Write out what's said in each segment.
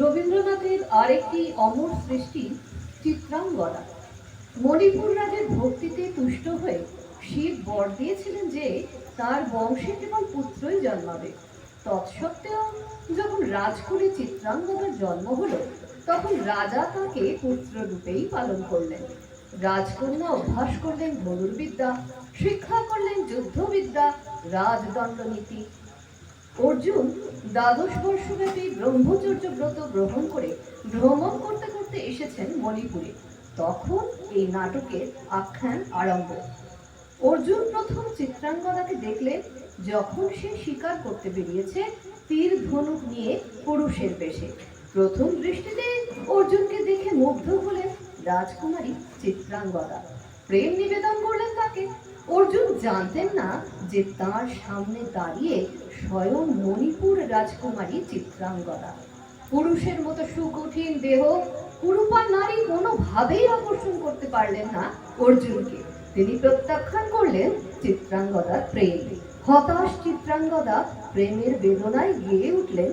রবীন্দ্রনাথের আরেকটি অমর সৃষ্টি, চিত্রাঙ্গনা। মণিপুর রাজের ভক্তিতে তুষ্ট হয়ে শিব বর দিয়েছিলেন যে তার বংশে কেবল পুত্রই জন্মাবে। তৎসত্ত্বেও যখন রাজকুলে চিত্রাঙ্গদার জন্ম হলো, তখন রাজা তাকে পুত্র রূপেই পালন করলেন। রাজকন্যা অভ্যাস করলেন ধনুর্বিদ্যা, শিক্ষা করলেন যুদ্ধবিদ্যা, রাজদণ্ডনীতি অর্জুন দ্বাদশ বর্ষব্যাপী ব্রহ্মচর্য ব্রত গ্রহণ করে ভ্রমণ করতে করতে এসেছেন মণিপুরে। তখন এই নাটকের আখ্যান আরম্ভ। অর্জুন প্রথম চিত্রাঙ্গদাকে দেখলেন, যখন সে শিকার করতে বেরিয়েছে, তীর ধনুক নিয়ে পুরুষের বেশে। প্রথম দৃষ্টিতে অর্জুনকে দেখে মুগ্ধ হলেন রাজকুমারী চিত্রাঙ্গদা। প্রেম নিবেদন করলেন তাকে। অর্জুন জানতেন না যে তার সামনে দাঁড়িয়ে স্বয়ং মণিপুর রাজকুমারী চিত্রাঙ্গদা। পুরুষের মতো সুকঠিন দেহ কুরুপা নারী কোনোভাবেই আকর্ষণ করতে পারলেন না অর্জুনকে। তিনি প্রত্যাখ্যান করলেন চিত্রাঙ্গদার প্রেম। হতাশ চিত্রাঙ্গদা প্রেমের বেদনায় গিয়ে উঠলেন।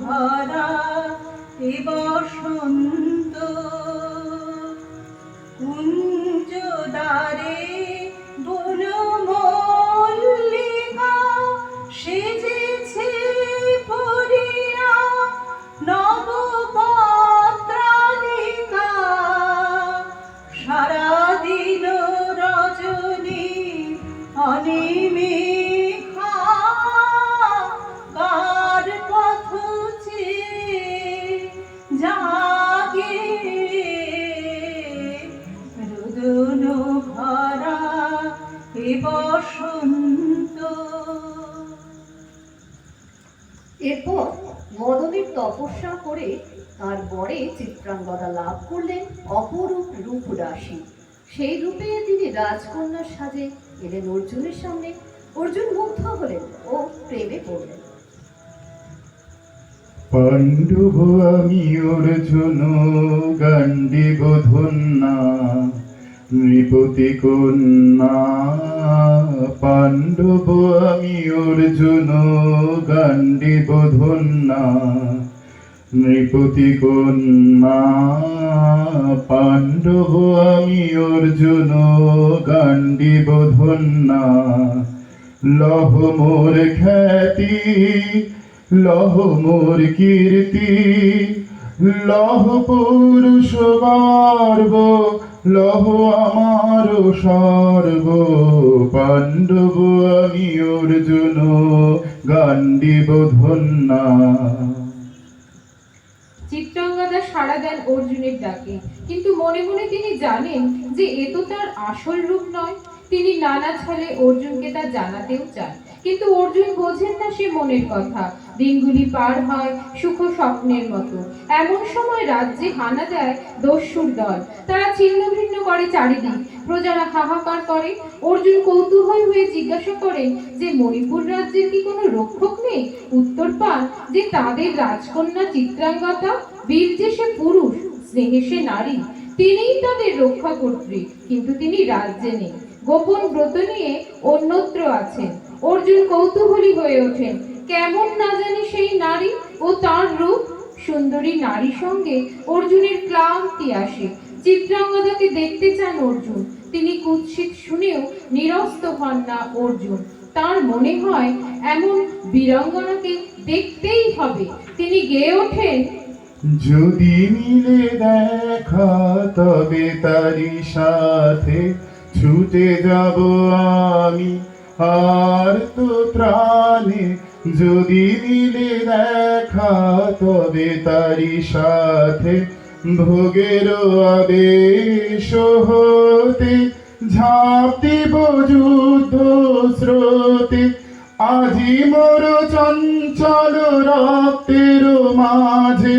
ভরা এ বসন্ত এরপর মদনের তপস্যা করে তার বরে চিত্রাঙ্গদা লাভ করলেন অপরূপ রূপ রাশি সেই রূপে তিনি রাজকন্যার সাজে এলেন অর্জুনের সামনে। অর্জুন মুগ্ধ হলেন ও প্রেমে পড়লেন। পাণ্ডব আমি অর্জুন, গান্ডীব ধন্যা। নৃপতি কন্যা পাণ্ডব আমি অর্জুন গান্ডীব ধন্যা নৃপতি কন্যা পাণ্ডব আমি অর্জুন গান্ডীব ধন্যা লহ মোর খ্যাতি, লহ মোর কীর্তি, লহ পুরুষ গর্ব লহ আমার সর্ব পাণ্ডব আমি অর্জুন গান্ডীব ধন্যা। চিত্রাঙ্গদা সাড়া দেন অর্জুনের ডাকে। কিন্তু মনে মনে তিনি জানেন যে এ তো তার আসল রূপ নয়। তিনি নানা ছলে অর্জুনকে তা জানাতেও চান। কিন্তু অর্জুন বোঝেন না সে মনের কথা। দিনগুলি পার হয় সুখ স্বপ্নের মতো। এমন সময় রাজ্যে হানা দেয় দস্যুর দল। তারা ছিন্ন ভিন্ন করে চারিদিক। প্রজারা হাহাকার করে। অর্জুন কৌতূহল হয়ে জিজ্ঞাসা করে যে, মণিপুর রাজ্যের কি কোনো রক্ষক নেই? উত্তর পান যে, তাদের রাজকন্যা চিত্রাঙ্গতা বীর যে সে পুরুষ, স্নেহে সে নারী। তিনিই তাদের রক্ষা কর্ত্রী কিন্তু তিনি রাজ্যে নেই। গোপন ব্রত নিয়ে অন্যত্র আছেন। অর্জুন কৌতূহলী হয়ে ওঠেন। কেমন না জানি সেই নারী ও তার রূপ। সুন্দরী নারী সঙ্গে অর্জুনের ক্লান্তি আসে। চিত্রাঙ্গদাকে দেখতে চান অর্জুন। তিনি কুৎসিত শুনেও নিরস্ত হন না অর্জুন। তার মনে হয়, এমন বীরাঙ্গনাকে দেখতেই হবে। তিনি গেয়ে ওঠেন। যদি মিলে দেখা, তবে তারি সাথে ছুটে যাব আমি। আর তো প্রাণে যদি মিলে দেখা, তবে তারি সাথে ভোগের আবেশ স্রোতে ঝাঁপ দিব যুদ্ধ স্রোতে। আজি মোর চঞ্চল রক্তের মাঝে,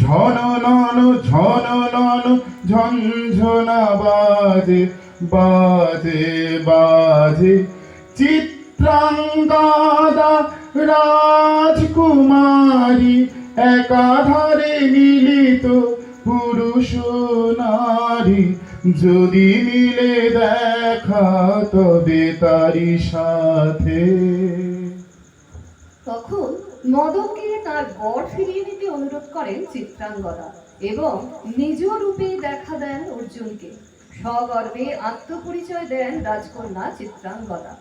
ঝন নন ঝন নন ঝঞ্ঝনা বাজে বাজে বাজে। চিত্রাঙ্গাদা রাজকুমারী, একাধারে মিলিত পুরুষ নারী। যদি মিলে দেখা, তবে তারি সাথে। তখন মদনকে তার বর ফিরিয়ে নিতে অনুরোধ করেন চিত্রাঙ্গদা এবং নিজ রূপে দেখা দেন অর্জুনকে। সগর্বে আত্মপরিচয় দেন রাজকন্যা চিত্রাঙ্গদা।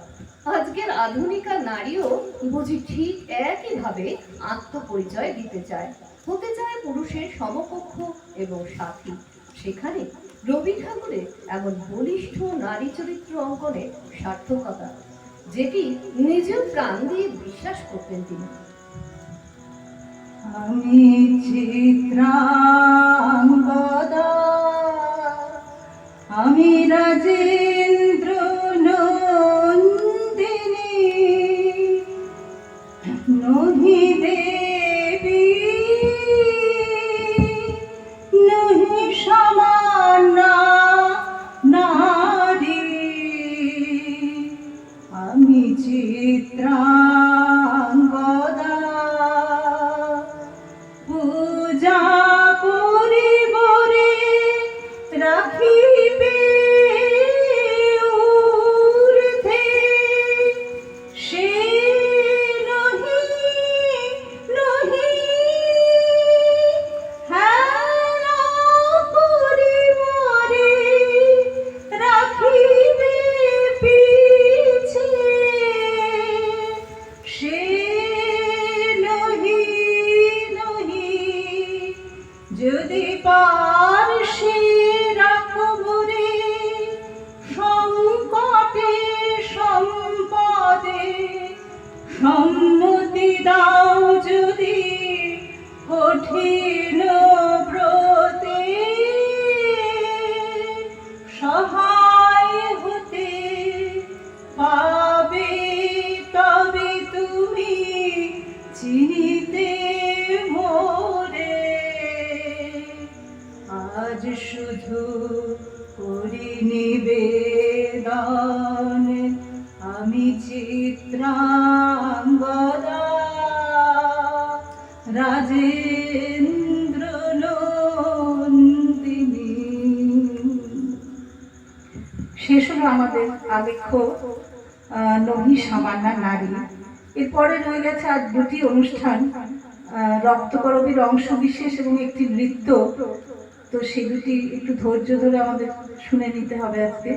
আজকের আধুনিকা নারীও বুঝি ঠিক একইভাবে আত্মপরিচয় দিতে চায়। হতে চায় পুরুষের সমকক্ষ এবং সাথী। সেখানে রবি ঠাকুরের এমন বলিষ্ঠ নারী চরিত্র অঙ্কনে সার্থকতা যেটি নিজ প্রাণ দিয়ে বিশ্বাস করতেন তিনি। আমি চিত্রাঙ্গদা, আমি রাজেন্দ্র love you. শুধু করি নিবেদন। আমি চিত্রাঙ্গদা। রাজেন্দ্র নন্দিনী। শেষ হলো আমাদের আলেখ্য নহি সামান্না নারী। এরপরে রয়ে গেছে আজ দুটি অনুষ্ঠান রক্তকরবীর অংশ বিশেষ এবং একটি নৃত্য। তো সেগুলি একটু ধৈর্য ধরে আমাদের শুনে নিতে হবে আজকে।